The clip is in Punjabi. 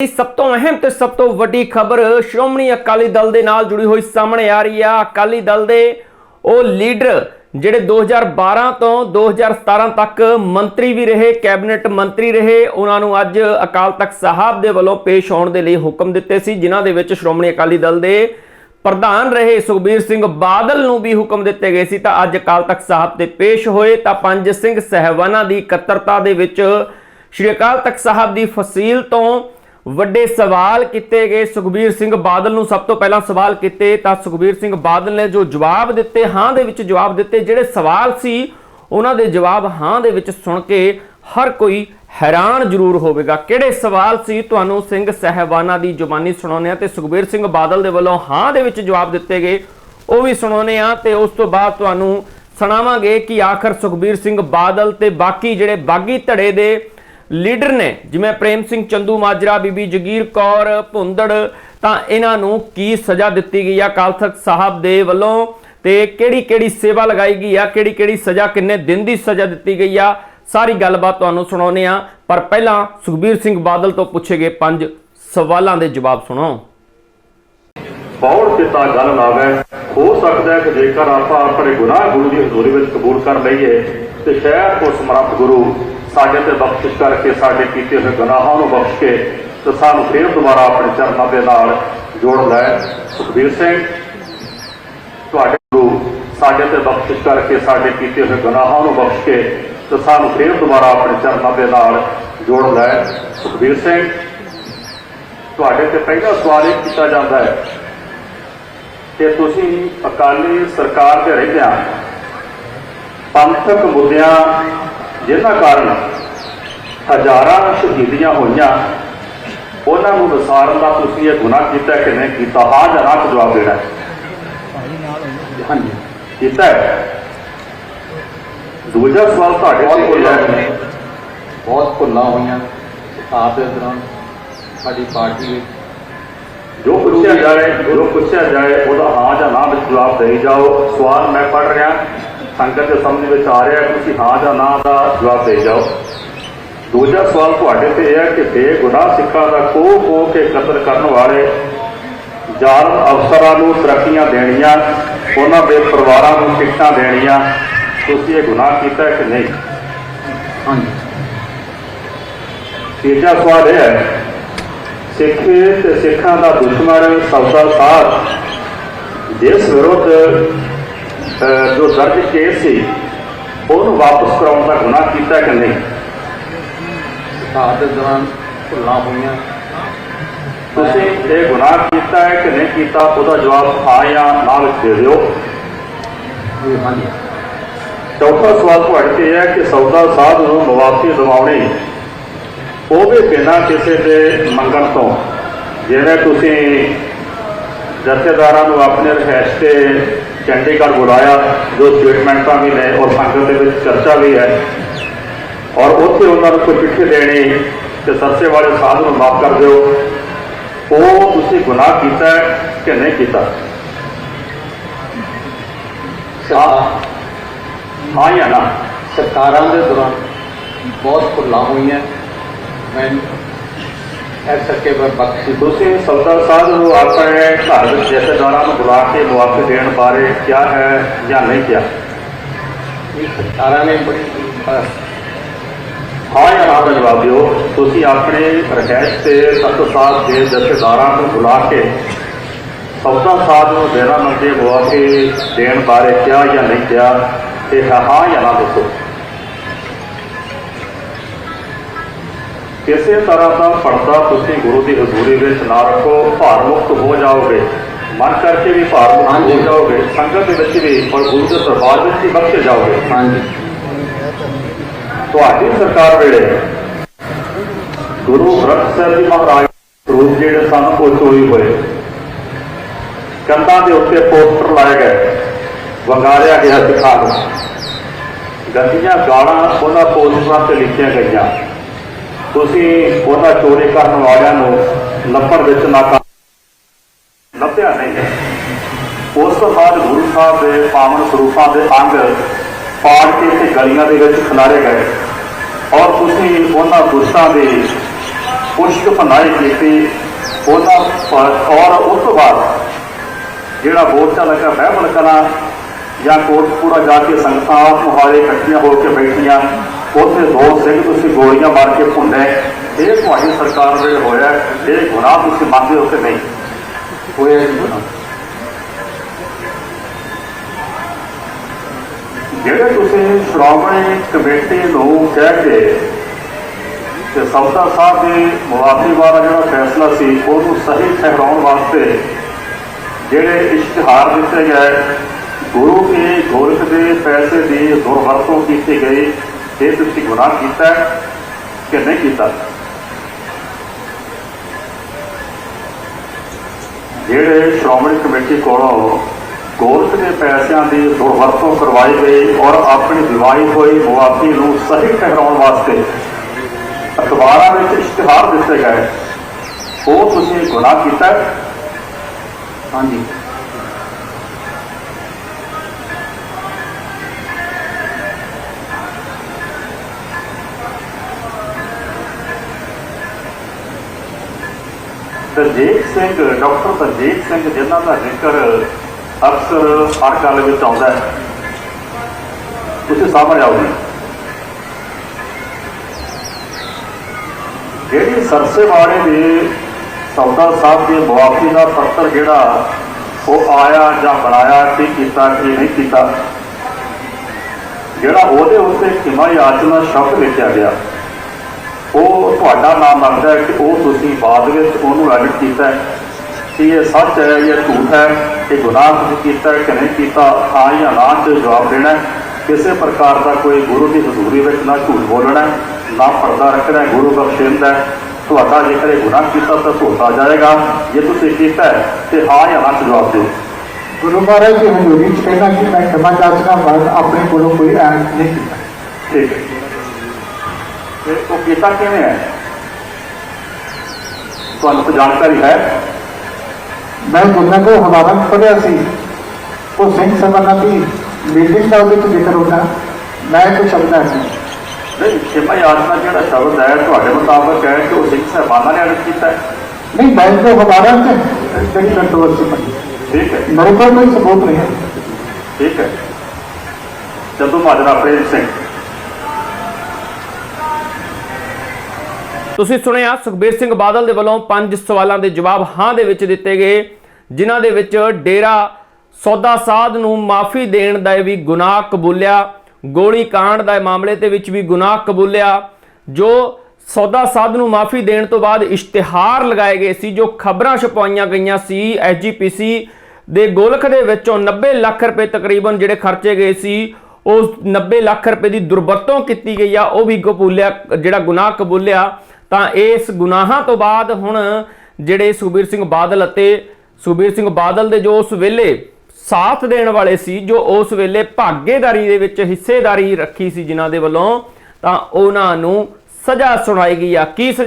ਦੀ ਸਭ ਤੋਂ ਅਹਿਮ ਤੇ ਸਭ ਤੋਂ ਵੱਡੀ ਖਬਰ ਸ਼੍ਰੋਮਣੀ ਅਕਾਲੀ ਦਲ ਦੇ ਨਾਲ ਜੁੜੀ ਹੋਈ ਸਾਹਮਣੇ ਆ ਰਹੀ ਆ। ਅਕਾਲੀ ਦਲ ਦੇ ਉਹ ਲੀਡਰ ਜਿਹੜੇ 2012 ਤੋਂ 2017 ਤੱਕ ਮੰਤਰੀ ਵੀ ਰਹੇ, ਕੈਬਨਿਟ ਮੰਤਰੀ ਰਹੇ, ਉਹਨਾਂ ਨੂੰ ਅੱਜ ਅਕਾਲ ਤਖਤ ਸਾਹਿਬ ਦੇ ਵੱਲੋਂ ਪੇਸ਼ ਹੋਣ ਦੇ ਲਈ ਹੁਕਮ ਦਿੱਤੇ ਸੀ, ਜਿਨ੍ਹਾਂ ਦੇ ਵਿੱਚ ਸ਼੍ਰੋਮਣੀ ਅਕਾਲੀ ਦਲ ਦੇ ਪ੍ਰਧਾਨ ਰਹੇ ਸੁਖਬੀਰ ਸਿੰਘ ਬਾਦਲ ਨੂੰ ਵੀ ਹੁਕਮ ਦਿੱਤੇ ਗਏ ਸੀ। ਤਾਂ ਅੱਜ ਅਕਾਲ ਤਖਤ ਸਾਹਿਬ ਤੇ ਪੇਸ਼ ਹੋਏ ਤਾਂ ਪੰਜ ਸਿੰਘ ਸਹਿਬਾਨਾਂ ਦੀ ਇਕੱਤਰਤਾ ਦੇ ਵਿੱਚ ਸ਼੍ਰੀ ਅਕਾਲ ਤਖਤ ਸਾਹਿਬ ਦੀ ਫਸੀਲ ਤੋਂ ਵੱਡੇ ਸਵਾਲ ਕੀਤੇ ਗਏ। ਸੁਖਬੀਰ ਸਿੰਘ ਬਾਦਲ ਨੂੰ ਸਭ ਤੋਂ ਪਹਿਲਾਂ ਸਵਾਲ ਕੀਤੇ, ਤਾਂ ਸੁਖਬੀਰ ਸਿੰਘ ਬਾਦਲ ਨੇ ਜੋ ਜਵਾਬ ਦਿੱਤੇ, ਹਾਂ ਦੇ ਵਿੱਚ ਜਵਾਬ ਦਿੱਤੇ। ਜਿਹੜੇ ਸਵਾਲ ਸੀ, ਉਹਨਾਂ ਦੇ ਜਵਾਬ ਹਾਂ ਦੇ ਵਿੱਚ ਸੁਣ ਕੇ ਹਰ ਕੋਈ ਹੈਰਾਨ ਜ਼ਰੂਰ ਹੋਵੇਗਾ। ਕਿਹੜੇ ਸਵਾਲ ਸੀ? ਤੁਹਾਨੂੰ ਸਿੰਘ ਸਹਿਬਾਨਾ ਦੀ ਜ਼ੁਬਾਨੀ ਸੁਣਾਉਂਦੇ ਆ ਤੇ ਸੁਖਬੀਰ ਸਿੰਘ ਬਾਦਲ ਦੇ ਵੱਲੋਂ ਹਾਂ ਦੇ ਵਿੱਚ ਜਵਾਬ ਦਿੱਤੇ ਗਏ। ਉਹ ਵੀ ਸੁਣਾਉਂਦੇ ਆ ਤੇ ਉਸ ਤੋਂ ਬਾਅਦ ਤੁਹਾਨੂੰ ਸੁਣਾਵਾਂਗੇ ਕਿ ਆਖਰ ਸੁਖਬੀਰ ਸਿੰਘ ਬਾਦਲ ਤੇ ਬਾਕੀ ਜਿਹੜੇ ਬਾਗੀ ਧੜੇ ਦੇ ਲੀਡਰ ਨੇ, ਜਿਵੇਂ ਪ੍ਰੇਮ ਸਿੰਘ ਚੰਦੂ, ਮਾਜਰਾ, ਬੀਬੀ ਜਗੀਰ ਕੌਰ, ਭੁੰਦੜ, ਤਾਂ ਇਹਨਾਂ ਨੂੰ ਕੀ ਸਜ਼ਾ ਦਿੱਤੀ ਗਈ ਆ? ਅਕਾਲ ਤਖਤ ਸਾਹਿਬ ਦੇ ਵੱਲੋਂ ਤੇ ਕਿਹੜੀ ਕਿਹੜੀ ਸੇਵਾ ਲਗਾਈ ਗਈ ਆ? ਕਿਹੜੀ ਕਿਹੜੀ ਸਜ਼ਾ, ਕਿੰਨੇ ਦਿਨ ਦੀ ਸਜ਼ਾ ਦਿੱਤੀ ਗਈ ਆ? ਸਾਰੀ ਗੱਲਬਾਤ ਤੁਹਾਨੂੰ ਸੁਣਾਉਨੇ ਆ ਪਰ ਪਹਿਲਾਂ ਸੁਖਬੀਰ ਸਿੰਘ ਬਾਦਲ ਤੋਂ ਪੁੱਛੇ ਗਏ ਪੰਜ ਸਵਾਲਾਂ ਦੇ ਜਵਾਬ ਸੁਣੋ। ਬੌੜ ਪਿਤਾ ਗੱਲ ਲਾਵੇ ਹੋ ਸਕਦਾ ਹੈ ਕਿ ਜੇਕਰ ਆਪਾਂ ਆਪਣੇ ਗੁਨਾਹ ਗੁਰੂ ਦੀ ਹਜ਼ੂਰੀ ਵਿੱਚ ਕਬੂਲ ਕਰ ਲਈਏ ਤੇ ਸ਼ਾਇਦ ਉਸ ਸਮਰੱਥ ਗੁਰੂ ਸਾਡੇ ਤੇ ਬਖਸ਼ਿਸ਼ ਕਰਕੇ ਸਾਡੇ ਕੀਤੇ ਹੋਏ ਗੁਨਾਹਾਂ ਨੂੰ ਬਖਸ਼ ਕੇ ਤੇ ਸਾਨੂੰ ਫੇਰ ਦੁਬਾਰਾ ਆਪਣੇ ਚਰਨਾਂ ਦੇ ਨਾਲ ਜੋੜ ਲੈ। ਸੁਖਬੀਰ ਸਿੰਘ, ਤੁਹਾਡੇ ਗੁਰੂ ਸਾਡੇ ਤੇ ਬਖਸ਼ਿਸ਼ ਕਰਕੇ ਸਾਡੇ ਕੀਤੇ ਹੋਏ ਗੁਨਾਹਾਂ ਨੂੰ ਬਖਸ਼ ਕੇ ਤੇ ਸਾਨੂੰ ਫੇਰ ਦੁਬਾਰਾ ਆਪਣੇ ਚਰਨਾਂ ਦੇ ਨਾਲ ਜੋੜ ਲੈ। ਸੁਖਬੀਰ ਸਿੰਘ, ਤੁਹਾਡੇ ਤੇ ਪਹਿਲਾ ਸਵਾਲ ਇਹ ਕੀਤਾ ਜਾਂਦਾ ਹੈ ਕਿ ਤੁਸੀਂ ਅਕਾਲੀ ਸਰਕਾਰ ਦੇ ਰਹਿੰਦਿਆਂ ਪੰਥਕ ਮੁੱਦਿਆਂ ਜਿਨ੍ਹਾਂ ਕਾਰਨ ਹਜ਼ਾਰਾਂ ਸ਼ਹੀਦੀਆਂ ਹੋਈਆਂ ਉਹਨਾਂ ਨੂੰ ਵਿਸਾਰਨ ਦਾ ਤੁਸੀਂ ਇਹ ਗੁਨਾਹ ਕੀਤਾ ਕਿ ਨਹੀਂ ਕੀਤਾ? ਹਾਂ ਜਾਂ ਨਾ ਜਵਾਬ ਦੇਣਾ ਹਾਂਜੀ ਕੀਤਾ ਦੂਜਾ ਸਵਾਲ ਤੁਹਾਡੇ ਕੋਲ ਭੁੱਲਾਂ ਹੋਈਆਂ। ਬਹੁਤ ਭੁੱਲਾਂ ਹੋਈਆਂ। ਆਪ ਦੇ ਦੌਰਾਨ ਸਾਡੀ ਪਾਰਟੀ ਵਿੱਚ ਜੋ ਪੁੱਛਿਆ ਜਾਏ ਜੋ ਪੁੱਛਿਆ ਜਾਏ ਉਹਦਾ ਹਾਂ ਜਾਂ ਨਾ ਵਿੱਚ ਜਵਾਬ ਦੇਈ ਜਾਓ। ਸਵਾਲ ਮੈਂ ਪੜ੍ਹ ਰਿਹਾ। ਸੰਗਤ ਦੇ ਸਮਝ ਵਿੱਚ ਆ ਰਿਹਾ ਤੁਸੀਂ ਹਾਂ ਜਾਂ ਨਾ ਦਾ ਜਵਾਬ ਦੇਈ ਜਾਓ। ਦੂਜਾ ਸਵਾਲ ਤੁਹਾਡੇ ਤੇ ਇਹ ਹੈ ਕਿ ਬੇਗੁਨਾਹ ਸਿੱਖਾਂ ਦਾ ਕੋਹ ਕੋ ਕੇ ਕਤਲ ਕਰਨ ਵਾਲੇ ਜ਼ਾਲਮ ਅਫਸਰਾਂ ਨੂੰ ਤਰੱਕੀਆਂ ਦੇਣੀਆਂ ਉਹਨਾਂ ਦੇ ਪਰਿਵਾਰਾਂ ਨੂੰ ਟਿਕਟਾਂ ਦੇਣੀਆਂ ਤੁਸੀਂ ਇਹ ਗੁਨਾਹ ਕੀਤਾ ਹੈ ਕਿ ਨਹੀਂ? ਹਾਂਜੀ। ਤੀਜਾ ਸਵਾਲ ਇਹ ਹੈ ਸਿੱਖ ਤੇ ਸਿੱਖਾਂ ਦਾ ਦੁਸ਼ਮਣ ਸੌਦਾ ਸਾਧ ਜਿਸ ਵਿਰੁੱਧ ਅਹ, ਜੋ ਦਰਜ ਕੇਸ ਸੀ ਉਹਨੂੰ ਵਾਪਸ ਕਰਾਉਣ ਦਾ ਗੁਨਾਹ ਕੀਤਾ ਕਿ ਨਹੀਂ? ਦੇ ਦੌਰਾਨ ਭੁੱਲਾਂ ਹੋਈਆਂ। ਤੁਸੀਂ ਇਹ ਗੁਨਾਹ ਕੀਤਾ ਹੈ ਕਿ ਨਹੀਂ ਕੀਤਾ ਉਹਦਾ ਜਵਾਬ ਹਾਂ ਜਾਂ ਨਾ ਵਿੱਚ ਦੇ ਦਿਓ। ਹਾਂਜੀ। ਚੌਥਾ ਸਵਾਲ ਤੁਹਾਡੇ ਤੇ ਇਹ ਹੈ ਕਿ ਸੌਦਾ ਸਾਧ ਨੂੰ ਮੁਆਫੀ ਦਿਵਾਉਣੀ ਉਹ ਵੀ ਬਿਨਾਂ ਕਿਸੇ ਦੇ ਮੰਗਣ ਤੋਂ। ਜਿਵੇਂ ਤੁਸੀਂ ਜਥੇਦਾਰਾਂ ਨੂੰ ਆਪਣੇ ਰਹਿਸ਼ ਤੇ ਚੰਡੀਗੜ੍ਹ ਬੁਲਾਇਆ ਜੋ ਸਟੇਟਮੈਂਟਾਂ ਵੀ ਨੇ ਔਰ ਸੰਗਤ ਦੇ ਵਿੱਚ ਚਰਚਾ ਵੀ ਹੈ। ਔਰ ਉੱਥੇ ਉਹਨਾਂ ਨੂੰ ਕੋਈ ਚਿੱਠੀ ਦੇਣੀ ਕਿ ਸਰਸੇ ਵਾਲੇ ਸਾਧ ਨੂੰ ਮਾਫ ਕਰ ਦਿਓ। ਉਹ ਤੁਸੀਂ ਗੁਨਾਹ ਕੀਤਾ ਕਿ ਨਹੀਂ ਕੀਤਾ? ਹਾਂ ਜਾਂ ਨਾ? ਸਰਕਾਰਾਂ ਦੇ ਦੌਰਾਨ ਬਹੁਤ ਭੁੱਲਾਂ ਹੋਈਆਂ। ਮੈਂ ਮੈਂ ਬਖਸ਼ੀ ਤੁਸੀਂ ਸੌਦਾ ਸਾਹਿਬ ਨੂੰ ਆਪਣੇ ਘਰ ਵਿੱਚ ਜਥੇਦਾਰਾਂ ਨੂੰ ਬੁਲਾ ਕੇ ਮੁਆਫੀ ਦੇਣ ਬਾਰੇ ਕਿਹਾ ਹੈ ਜਾਂ ਨਹੀਂ ਕਿਹਾ? ਇਹ ਸਰਕਾਰਾਂ ਨੇ ਬੜੀ ਹਾਂ ਜਾਂ ਨਾ ਦਾ ਜਵਾਬ ਦਿਓ। ਤੁਸੀਂ ਆਪਣੇ ਰਹਿਸ਼ ਤੇ ਸਤਿ ਸਾਹਿਬ ਦੇ ਜਥੇਦਾਰਾਂ ਨੂੰ ਬੁਲਾ ਕੇ ਸੌਦਾ ਸਾਹਿਬ ਨੂੰ ਦੇਣਾ ਮੰਗੇ ਮੁਆਫੀ ਦੇਣ ਬਾਰੇ ਕਿਹਾ ਜਾਂ ਨਹੀਂ ਕਿਹਾ ਤੇ ਹਾਂ ਜਾਂ ਨਾ ਦੱਸੋ? ਕਿਸੇ ਤਰ੍ਹਾਂ ਦਾ ਪਰਦਾ ਤੁਸੀਂ ਗੁਰੂ ਦੀ ਹਜ਼ੂਰੀ ਵਿੱਚ ਨਾ ਰੱਖੋ ਭਾਰ ਮੁਕਤ ਹੋ ਜਾਓਗੇ। ਮਨ ਕਰਕੇ ਵੀ ਭਾਰ ਮੁਕਤ ਹੋ। ਜਾਓਗੇ। ਸੰਗਤ ਦੇ ਵਿੱਚ ਵੀ ਔਰ ਗੁਰੂ ਦੇ ਦਰਬਾਰ ਵਿੱਚ ਵੀ ਬਖਸ਼ੇ ਜਾਓਗੇ। ਹਾਂਜੀ। ਤੁਹਾਡੀ ਸਰਕਾਰ ਵੇਲੇ ਗੁਰੂ ਗ੍ਰੰਥ ਸਾਹਿਬ ਜੀ ਮਹਾਰਾਜ ਰੂਪ ਜਿਹੜੇ ਸਨ ਉਹ ਚੋਰੀ ਹੋਏ। ਕੰਧਾਂ ਦੇ ਉੱਤੇ ਪੋਸਟਰ ਲਾਏ ਗਏ। ਵੰਗਾਰਿਆ ਗਿਆ ਸਿੱਖਾਂ ਨੂੰ ਗੰਦੀਆਂ ਗਾਲਾਂ ਉਹਨਾਂ ਪੋਸਟਰਾਂ ਤੇ ਲਿਖੀਆਂ ਗਈਆਂ। ਤੁਸੀਂ ਉਹਨਾਂ ਚੋਰੀ ਕਰਨ ਵਾਲਿਆਂ ਨੂੰ ਲੱਭਣ ਵਿੱਚ ਨਾਕਾਮ ਲੱਭਿਆ ਨਹੀਂ ਹੈ। ਉਸ ਤੋਂ ਬਾਅਦ ਗੁਰੂ ਸਾਹਿਬ ਦੇ ਪਾਵਨ ਸਰੂਪਾਂ ਦੇ ਅੰਗ ਪਾੜ ਕੇ ਤੇ ਗਲੀਆਂ ਦੇ ਵਿੱਚ ਖਿਲਾਰੇ ਗਏ। ਔਰ ਤੁਸੀਂ ਉਹਨਾਂ ਦੁਸ਼ਟਾਂ ਦੇ ਪੁਸ਼ਕ ਭਨਾਈ ਕੀਤੀ। ਉਹਨਾਂ ਔਰ ਉਸ ਤੋਂ ਬਾਅਦ ਜਿਹੜਾ ਮੋਰਚਾ ਲੱਗਾ ਮਹਿਮਲ ਕਲਾਂ ਜਾਂ ਕੋਟਪੂਰਾ ਜਾ ਕੇ ਸੰਗਤਾਂ ਮੁਹਾਰੇ ਇਕੱਠੀਆਂ ਹੋ ਕੇ ਬੈਠੀਆਂ। ਉੱਥੇ ਦੋ ਸਿੰਘ ਤੁਸੀਂ ਗੋਲੀਆਂ ਮਾਰ ਕੇ ਭੁੰਨੇ। ਇਹ ਤੁਹਾਡੀ ਸਰਕਾਰ ਵੇਲੇ ਹੋਇਆ ਇਹ ਗੁਨਾਹ ਤੁਸੀਂ ਮੰਨਦੇ ਹੋ ਕਿ ਨਹੀਂ? ਹੋਇਆ ਗੁਨਾਹ। ਜਿਹੜੇ ਤੁਸੀਂ ਸ਼੍ਰੋਮਣੀ ਕਮੇਟੀ ਨੂੰ ਕਹਿ ਕੇ ਤੇ ਸੌਦਾ ਸਾਹਿਬ ਦੇ ਮੁਆਫੀ ਵਾਲਾ ਜਿਹੜਾ ਫੈਸਲਾ ਸੀ ਉਹਨੂੰ ਸਹੀ ਠਹਿਰਾਉਣ ਵਾਸਤੇ ਜਿਹੜੇ ਇਸ਼ਤਿਹਾਰ ਦਿੱਤੇ ਗਏ ਗੁਰੂ ਕੇ ਗੋਰਖ ਦੇ ਪੈਸੇ ਦੀ ਦੁਰਵਰਤੋਂ ਕੀਤੀ ਗਈ ਇਹ ਤੁਸੀਂ ਗੁਨਾਹ ਕੀਤਾ ਹੈ ਕਿ ਨਹੀਂ ਕੀਤਾ? ਜਿਹੜੇ ਸ਼੍ਰੋਮਣੀ ਕਮੇਟੀ ਕੋਲੋਂ ਗੋਲਕ ਦੇ ਪੈਸਿਆਂ ਦੀ ਦੁਰਵਰਤੋਂ ਕਰਵਾਈ ਗਈ ਔਰ ਆਪਣੀ ਦਿਵਾਈ ਹੋਈ ਮੁਆਫੀ ਨੂੰ ਸਹੀ ਠਹਿਰਾਉਣ ਵਾਸਤੇ ਅਖਬਾਰਾਂ ਵਿੱਚ ਇਸ਼ਤਿਹਾਰ ਦਿੱਤੇ ਗਏ, ਉਹ ਤੁਸੀਂ ਗੁਨਾਹ ਕੀਤਾ ਹਾਂਜੀ। ਦਲਜੀਤ ਸਿੰਘ, ਡਾਕਟਰ ਦਲਜੀਤ ਸਿੰਘ, ਜਿਨ੍ਹਾਂ ਦਾ ਜ਼ਿਕਰ ਅਕਸਰ ਹਰ ਗੱਲ ਵਿੱਚ ਆਉਂਦਾ ਹੈ। ਤੁਸੀਂ ਸਾਹਮਣੇ ਆਓ ਜੀ। ਜਿਹੜੀ ਸਰਸੇਵਾੜੇ ਦੇ ਸੌਦਾ ਸਾਹਿਬ ਦੀ ਮੁਆਫੀ ਦਾ ਪੱਤਰ ਜਿਹੜਾ ਉਹ ਆਇਆ ਜਾਂ ਬਣਾਇਆ ਕੀ ਕੀਤਾ ਕੀ ਨਹੀਂ ਕੀਤਾ, ਜਿਹੜਾ ਉਹਦੇ ਉੱਤੇ ਕਿਮਾ ਯਾਚਨਾ ਸ਼ਬਦ ਲਿਖਿਆ ਗਿਆ। ਉਹ ਤੁਹਾਡਾ ਨਾਮ ਲੱਗਦਾ ਹੈ ਕਿ ਉਹ ਤੁਸੀਂ ਬਾਅਦ ਵਿੱਚ ਉਹਨੂੰ ਐਡਿਟ ਕੀਤਾ ਹੈ। ਕਿ ਇਹ ਸੱਚ ਹੈ ਜਾਂ ਝੂਠ ਹੈ ਇਹ ਗੁਨਾਹ ਤੁਸੀਂ ਕੀਤਾ ਕਿ ਨਹੀਂ ਕੀਤਾ ਹਾਂ ਜਾਂ ਨਾ ਤੇ ਜਵਾਬ ਦੇਣਾ ਕਿਸੇ ਪ੍ਰਕਾਰ ਦਾ ਕੋਈ ਗੁਰੂ ਦੀ ਹਜ਼ੂਰੀ ਵਿੱਚ ਨਾ ਝੂਠ ਬੋਲਣਾ ਨਾ ਪਰਦਾ ਰੱਖਣਾ ਗੁਰੂ ਬਖਸ਼ਿੰਦ ਹੈ। ਤੁਹਾਡਾ ਜੇਕਰ ਇਹ ਗੁਨਾਹ ਕੀਤਾ ਤਾਂ ਧੋਤਾ ਜਾਏਗਾ। ਜੇ ਤੁਸੀਂ ਕੀਤਾ ਹੈ ਤੇ ਹਾਂ ਜਾਂ ਨਾ ਜਵਾਬ ਦਿਓ। ਗੁਰੂ ਮਹਾਰਾਜ ਦੀ ਹਜ਼ੂਰੀ ਚ ਕਹਿੰਦਾ ਕਿ ਮੈਂ ਖਿਮਾ ਚਾਚਨਾ ਬਾਅਦ ਆਪਣੇ ਕੋਲੋਂ ਕੋਈ ਐਡ ਨਹੀਂ ਕੀਤਾ। ਠੀਕ ਹੈ। ਤੇ ਉਹ ਕੀਤਾ ਕਿਵੇਂ ਹੈ ਤੁਹਾਨੂੰ ਕੋਈ ਜਾਣਕਾਰੀ ਹੈ ਮੈਂ ਗੁਰਨਾ ਕੋ ਹਵਾਲਾ ਪੜਿਆ ਸੀ ਉਹ ਸਿੰਘ ਸਭਾ ਦੀ ਮੀਟਿੰਗ ਦਾ ਉਹਦੇ ਵਿੱਚ ਜ਼ਿਕਰ ਹੁੰਦਾ ਮੈਂ ਕੁਝ ਸ਼ਬਦਾਂ ਸੀ ਨਹੀਂ ਖਿਮਾ ਯਾਤਨਾ ਜਿਹੜਾ ਸ਼ਬਦ ਹੈ ਤੁਹਾਡੇ ਮੁਤਾਬਕ ਹੈ ਕਿ ਉਹ ਸਿੰਘ ਸਾਹਿਬਾਨਾਂ ਨੇ ਅਰਥ ਕੀਤਾ ਹੈ ਨਹੀਂ ਮੈਂ ਕੋ ਹਵਾਲਾ ਤੇ ਜਿਹੜੀ ਕੰਟਰੋਵਰਸੀ ਪੜੀ ਠੀਕ ਹੈ ਮੇਰੇ ਕੋਲ ਕੋਈ ਸਬੂਤ ਨਹੀਂ ਹੈ ਠੀਕ ਹੈ ਜਦੋਂ ਮਾਜਰਾ ਪ੍ਰੇਮ ਸਿੰਘ ਤੁਸੀਂ ਸੁਣਿਆ, ਸੁਖਬੀਰ ਸਿੰਘ ਬਾਦਲ ਦੇ ਵੱਲੋਂ ਪੰਜ ਸਵਾਲਾਂ ਦੇ ਜਵਾਬ ਹਾਂ ਦੇ ਵਿੱਚ ਦਿੱਤੇ ਗਏ, ਜਿਨ੍ਹਾਂ ਦੇ ਵਿੱਚ ਡੇਰਾ ਸੌਦਾ ਸਾਧ ਨੂੰ ਮਾਫੀ ਦੇਣ ਦਾ ਵੀ ਗੁਨਾਹ ਕਬੂਲਿਆ, ਗੋਲੀ ਕਾਂਡ ਦਾ ਮਾਮਲੇ ਦੇ ਵਿੱਚ ਵੀ ਗੁਨਾਹ ਕਬੂਲਿਆ, ਜੋ ਸੌਦਾ ਸਾਧ ਨੂੰ ਮਾਫੀ ਦੇਣ ਤੋਂ ਬਾਅਦ ਇਸ਼ਤਿਹਾਰ ਲਗਾਏ ਗਏ ਸੀ, ਜੋ ਖਬਰਾਂ ਛਪਾਈਆਂ ਗਈਆਂ ਸੀ, ਐਸਜੀਪੀਸੀ ਦੇ ਗੋਲਖ ਦੇ ਵਿੱਚੋਂ 90 ਲੱਖ ਰੁਪਏ ਤਕਰੀਬਨ ਜਿਹੜੇ ਖਰਚੇ ਗਏ ਸੀ ਉਸ 90 ਲੱਖ ਰੁਪਏ ਦੀ ਦੁਰਵਰਤੋਂ ਕੀਤੀ ਗਈ ਆ, ਉਹ ਵੀ ਕਬੂਲਿਆ, ਜਿਹੜਾ ਗੁਨਾਹ ਕਬੂਲਿਆ ਤਾਂ ਇਸ ਗੁਨਾਹਾਂ ਤੋਂ ਬਾਅਦ ਹੁਣ ਜਿਹੜੇ ਸੁਖਬੀਰ ਸਿੰਘ ਬਾਦਲ ਅਤੇ ਸੁਖਬੀਰ ਸਿੰਘ ਬਾਦਲ ਦੇ ਜੋ ਉਸ ਵੇਲੇ ਸਾਥ ਦੇਣ ਵਾਲੇ ਸੀ, ਜੋ ਉਸ ਵੇਲੇ ਭਾਗੇਦਾਰੀ ਦੇ ਵਿੱਚ ਹਿੱਸੇਦਾਰੀ ਰੱਖੀ ਸੀ ਜਿਨ੍ਹਾਂ ਦੇ ਵੱਲੋਂ, ਤਾਂ ਉਹਨਾਂ ਨੂੰ ਸਜ਼ਾ ਸੁਣਾਈ ਗਈ ਆ। ਕੀ ਸਜ਼ਾ